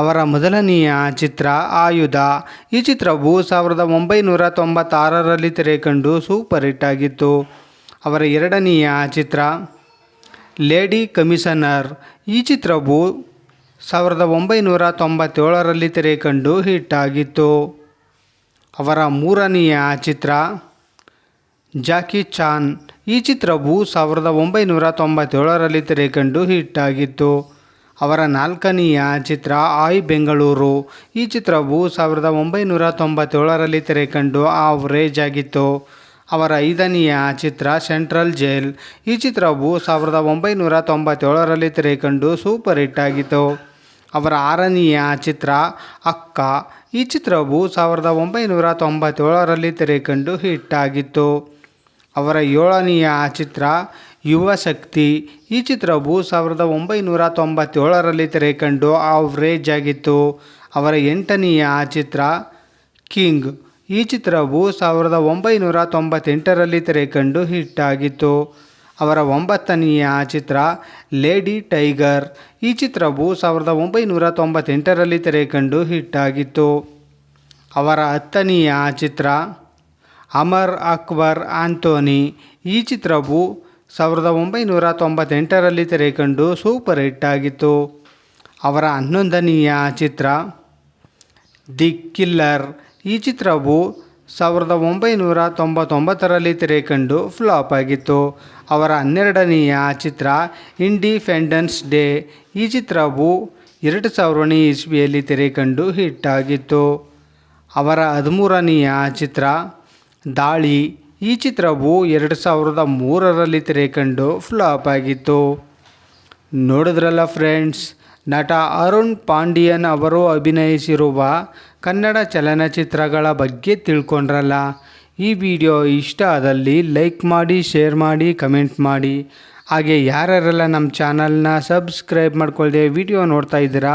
ಅವರ ಮೊದಲನೆಯ ಚಿತ್ರ ಆಯುಧ. ಈ ಚಿತ್ರವು ಸಾವಿರದ ಒಂಬೈನೂರ ತೊಂಬತ್ತಾರರಲ್ಲಿ ತೆರೆಕಂಡು ಸೂಪರ್ ಹಿಟ್ ಆಗಿತ್ತು. ಅವರ ಎರಡನೆಯ ಚಿತ್ರ ಲೇಡಿ ಕಮಿಷನರ್ ಈ ಚಿತ್ರವು ಸಾವಿರದ ಒಂಬೈನೂರ ತೊಂಬತ್ತೇಳರಲ್ಲಿ ತೆರೆಕಂಡು ಹಿಟ್ ಆಗಿತ್ತು. ಅವರ ಮೂರನೆಯ ಚಿತ್ರ ಜಾಕಿ ಚಾನ್ ಈ ಚಿತ್ರವು ಸಾವಿರದ ಒಂಬೈನೂರ ತೊಂಬತ್ತೇಳರಲ್ಲಿ ತೆರೆಕಂಡು ಹಿಟ್ ಆಗಿತ್ತು. ಅವರ ನಾಲ್ಕನೆಯ ಚಿತ್ರ ಆಯ್ ಬೆಂಗಳೂರು. ಈ ಚಿತ್ರವು ಸಾವಿರದ ಒಂಬೈನೂರ ತೊಂಬತ್ತೇಳರಲ್ಲಿ ತೆರೆಕಂಡು ಆವರೇಜ್ ಆಗಿತ್ತು. ಅವರ ಐದನೆಯ ಚಿತ್ರ ಸೆಂಟ್ರಲ್ ಜೈಲ್. ಈ ಚಿತ್ರವು ಸಾವಿರದ ಒಂಬೈನೂರ ತೊಂಬತ್ತೇಳರಲ್ಲಿ ತೆರೆಕಂಡು ಸೂಪರ್ ಹಿಟ್ ಆಗಿತ್ತು. ಅವರ ಆರನೆಯ ಚಿತ್ರ ಅಕ್ಕ. ಈ ಚಿತ್ರವು ಸಾವಿರದ ಒಂಬೈನೂರ ತೊಂಬತ್ತೇಳರಲ್ಲಿ ತೆರೆಕಂಡು ಹಿಟ್ ಆಗಿತ್ತು. ಅವರ ಏಳನೆಯ ಚಿತ್ರ ಯುವ ಶಕ್ತಿ. ಈ ಚಿತ್ರವು ಸಾವಿರದ ಒಂಬೈನೂರ ತೊಂಬತ್ತೇಳರಲ್ಲಿ ತೆರೆಕಂಡು ಆವ್ರೇಜ್ ಆಗಿತ್ತು. ಅವರ ಎಂಟನೆಯ ಚಿತ್ರ ಕಿಂಗ್ ಈ ಚಿತ್ರವು ಸಾವಿರದ ಒಂಬೈನೂರ ತೊಂಬತ್ತೆಂಟರಲ್ಲಿ ತೆರೆಕಂಡು ಹಿಟ್ ಆಗಿತ್ತು. ಅವರ ಒಂಬತ್ತನೆಯ ಚಿತ್ರ ಲೇಡಿ ಟೈಗರ್ ಈ ಚಿತ್ರವು ಸಾವಿರದ ಒಂಬೈನೂರ ತೊಂಬತ್ತೆಂಟರಲ್ಲಿ ತೆರೆಕಂಡು ಹಿಟ್ ಆಗಿತ್ತು. ಅವರ ಹತ್ತನೆಯ ಚಿತ್ರ ಅಮರ್ ಅಕ್ಬರ್ ಆಂಥೋನಿ ಈ ಚಿತ್ರವು ಸಾವಿರದ ಒಂಬೈನೂರ ತೊಂಬತ್ತೆಂಟರಲ್ಲಿ ತೆರೆಕಂಡು ಸೂಪರ್ ಹಿಟ್ ಆಗಿತ್ತು. ಅವರ ಹನ್ನೊಂದನೆಯ ಚಿತ್ರ ದಿ ಕಿಲ್ಲರ್. ಈ ಚಿತ್ರವು ಸಾವಿರದ ಒಂಬೈನೂರ ತೊಂಬತ್ತೊಂಬತ್ತರಲ್ಲಿ ತೆರೆಕಂಡು ಫ್ಲಾಪ್ ಆಗಿತ್ತು. ಅವರ ಹನ್ನೆರಡನೆಯ ಚಿತ್ರ ಇಂಡಿಪೆಂಡೆನ್ಸ್ ಡೇ. ಈ ಚಿತ್ರವು ಎರಡು ಸಾವಿರನೇ ಇಸ್ವಿಯಲ್ಲಿ ತೆರೆಕಂಡು ಹಿಟ್ ಆಗಿತ್ತು. ಅವರ ಹದಿಮೂರನೆಯ ಚಿತ್ರ ದಾಳಿ ಈ ಚಿತ್ರವು ಎರಡು ಸಾವಿರದ ಮೂರರಲ್ಲಿ ತೆರೆಕಂಡು ಫ್ಲಾಪ್ ಆಗಿತ್ತು. ನೋಡಿದ್ರಲ್ಲ ಫ್ರೆಂಡ್ಸ್, ನಟ ಅರುಣ್ ಪಾಂಡಿಯನ್ ಅವರು ಅಭಿನಯಿಸಿರುವ ಕನ್ನಡ ಚಲನಚಿತ್ರಗಳ ಬಗ್ಗೆ ತಿಳ್ಕೊಂಡ್ರಲ್ಲ. ಈ ವಿಡಿಯೋ ಇಷ್ಟ ಆದಲ್ಲಿ ಲೈಕ್ ಮಾಡಿ, ಶೇರ್ ಮಾಡಿ, ಕಮೆಂಟ್ ಮಾಡಿ. ಹಾಗೆ ಯಾರ್ಯಾರೆಲ್ಲ ನಮ್ಮ ಚಾನಲ್ನ ಸಬ್ಸ್ಕ್ರೈಬ್ ಮಾಡ್ಕೊಳ್ದೆ ವಿಡಿಯೋ ನೋಡ್ತಾ ಇದ್ದೀರಾ